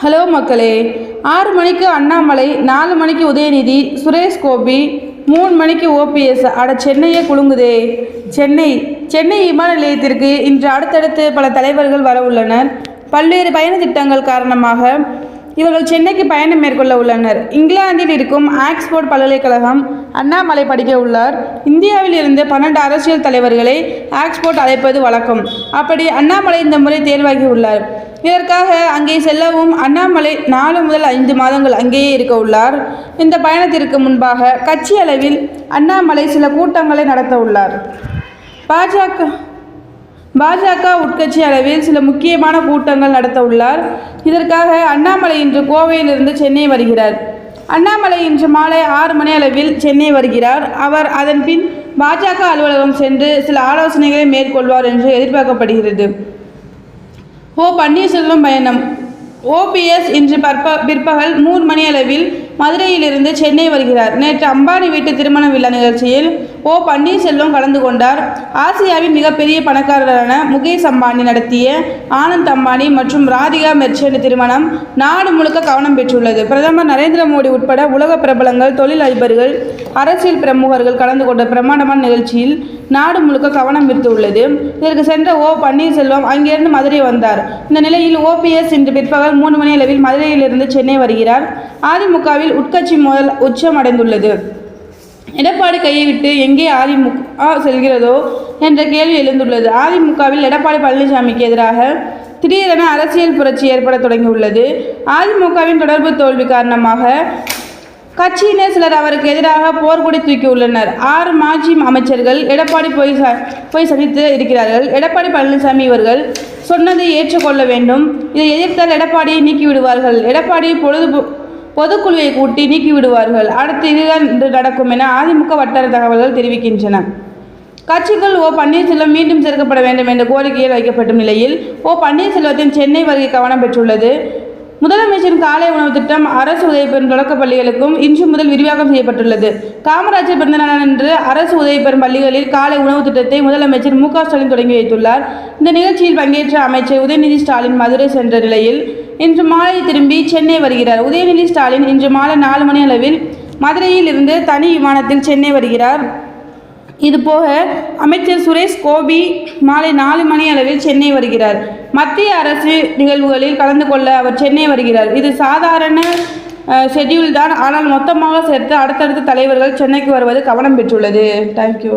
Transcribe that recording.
Hello மக்களே ஆறு மணிக்கு அண்ணாமலை நாலு மணிக்கு உதயநிதி சுரேஷ் கோபி மூணு மணிக்கு ஓபிஎஸ் அட சென்னையே குலுங்குதே. சென்னை சென்னை விமான நிலையத்திற்கு இன்று அடுத்தடுத்து பல தலைவர்கள் வர உள்ளனர் பல்வேறு பயண திட்டங்கள் காரணமாக இவர்கள் சென்னைக்கு பயணம் மேற்கொள்ள உள்ளனர். இங்கிலாந்தில் இருக்கும் ஆக்ஸ்போர்ட் பல்கலைக்கழகம் அண்ணாமலை படிக்க உள்ளார். இந்தியாவில் இருந்து பன்னெண்டு அரசியல் தலைவர்களை ஆக்ஸ்போர்ட் அழைப்பது வழக்கம். அப்படி அண்ணாமலை இந்த முறை தேர்வாகி உள்ளார். இதற்காக அங்கே செல்லவும் அண்ணாமலை நாலு முதல் ஐந்து மாதங்கள் அங்கேயே இருக்க உள்ளார். இந்த பயணத்திற்கு முன்பாக கட்சி அளவில் அண்ணாமலை சில கூட்டங்களை நடத்த உள்ளார். பாஜக பாஜக உட்கட்சி அளவில் சில முக்கியமான கூட்டங்கள் நடத்த உள்ளார். இதற்காக அண்ணாமலை இன்று கோவையிலிருந்து சென்னை வருகிறார். அண்ணாமலை இன்று மாலை ஆறு மணி அளவில் சென்னை வருகிறார். அவர் அதன் பின் பாஜக அலுவலகம் சென்று சில ஆலோசனைகளை மேற்கொள்வார் என்று எதிர்பார்க்கப்படுகிறது. ஓ பன்னீர்செல்வம் பயணம். ஓபிஎஸ் இன்று பற்ப பிற்பகல் மூன்று மணி அளவில் மதுரையிலிருந்து சென்னை வருகிறார். நேற்று அம்பானி வீட்டு திருமண விழா நிகழ்ச்சியில் ஓ பன்னீர்செல்வம் கலந்து கொண்டார். ஆசியாவின் மிகப்பெரிய பணக்காரரான முகேஷ் அம்பானி நடத்திய ஆனந்த் அம்பானி மற்றும் ராதிகா மெர்ச்சன் திருமணம் நாடு முழுக்க கவனம் பெற்றுள்ளது. பிரதமர் நரேந்திர மோடி உட்பட உலக பிரபலங்கள் தொழில் அதிபர்கள் அரசியல் பிரமுகர்கள் கலந்து கொண்ட பிரமாண்டமான நிகழ்ச்சியில் நாடு முழுக்க கவனம் ஈர்த்துள்ளது. இதற்கு சென்ற ஓ பன்னீர்செல்வம் அங்கிருந்து மதுரை வந்தார். இந்த நிலையில் ஓபிஎஸ் இன்று பிற்பகல் மூணு மணி அளவில் மதுரையிலிருந்து சென்னை வருகிறார். அதிமுகவில் உட்கட்சி மோதல் உச்சம் அடைந்துள்ளது எடப்பாடி கையை விட்டு எங்கே அதிமுக செல்கிறதோ என்ற கேள்வி எழுந்துள்ளது. அதிமுகவில் எடப்பாடி பழனிசாமிக்கு எதிராக திடீரென அரசியல் புரட்சி ஏற்பட தொடங்கியுள்ளது. அதிமுகவின் தொடர்பு தோல்வி காரணமாக கட்சியினர் சிலர் அவருக்கு எதிராக போர்க்கொடி தூக்கியுள்ளனர். ஆறு மாஜி அமைச்சர்கள் எடப்பாடி போய் ச போய் சந்தித்து இருக்கிறார்கள். எடப்பாடி பழனிசாமி இவர்கள் சொன்னதை ஏற்றுக்கொள்ள வேண்டும். இதை எதிர்த்தால் எடப்பாடியை நீக்கிவிடுவார்கள். எடப்பாடி பொழுது பொதுக்குழுவை கூட்டி நீக்கிவிடுவார்கள். அடுத்து இதுதான் இன்று நடக்கும் என அதிமுக வட்டார தகவல்கள் தெரிவிக்கின்றன. கட்சிக்குள் ஓ பன்னீர்செல்வம் மீண்டும் சேர்க்கப்பட வேண்டும் என்ற கோரிக்கையில் வைக்கப்படும் நிலையில் ஓ பன்னீர்செல்வத்தின் சென்னை வருகை கவனம் பெற்றுள்ளது. முதலமைச்சரின் காலை உணவு திட்டம் அரசு உதவி பெறும் தொடக்க பள்ளிகளுக்கும் இன்று முதல் விரிவாக்கம் செய்யப்பட்டுள்ளது. காமராஜர் பிறந்த நாளன்று அரசு உதவி பெறும் பள்ளிகளில் காலை உணவு திட்டத்தை முதலமைச்சர் மு க ஸ்டாலின் தொடங்கி வைத்துள்ளார். இந்த நிகழ்ச்சியில் பங்கேற்ற அமைச்சர் உதயநிதி ஸ்டாலின் மதுரை சென்ற நிலையில் இன்று மாலை திரும்பி சென்னை வருகிறார். உதயநிதி ஸ்டாலின் இன்று மாலை நாலு மணி அளவில் மதுரையில் இருந்து தனி விமானத்தில் சென்னை வருகிறார். இதுபோக அமைச்சர் சுரேஷ் கோபி மாலை நாலு மணி அளவில் சென்னை வருகிறார். மத்திய அரசு நிகழ்வுகளில் கலந்து கொள்ள அவர் சென்னை வருகிறார். இது சாதாரண ஷெட்யூல் தான். ஆனால் மொத்தமாக சேர்த்து அடுத்தடுத்த தலைவர்கள் சென்னைக்கு வருவது கவனம் பெற்றுள்ளது. தேங்க்யூ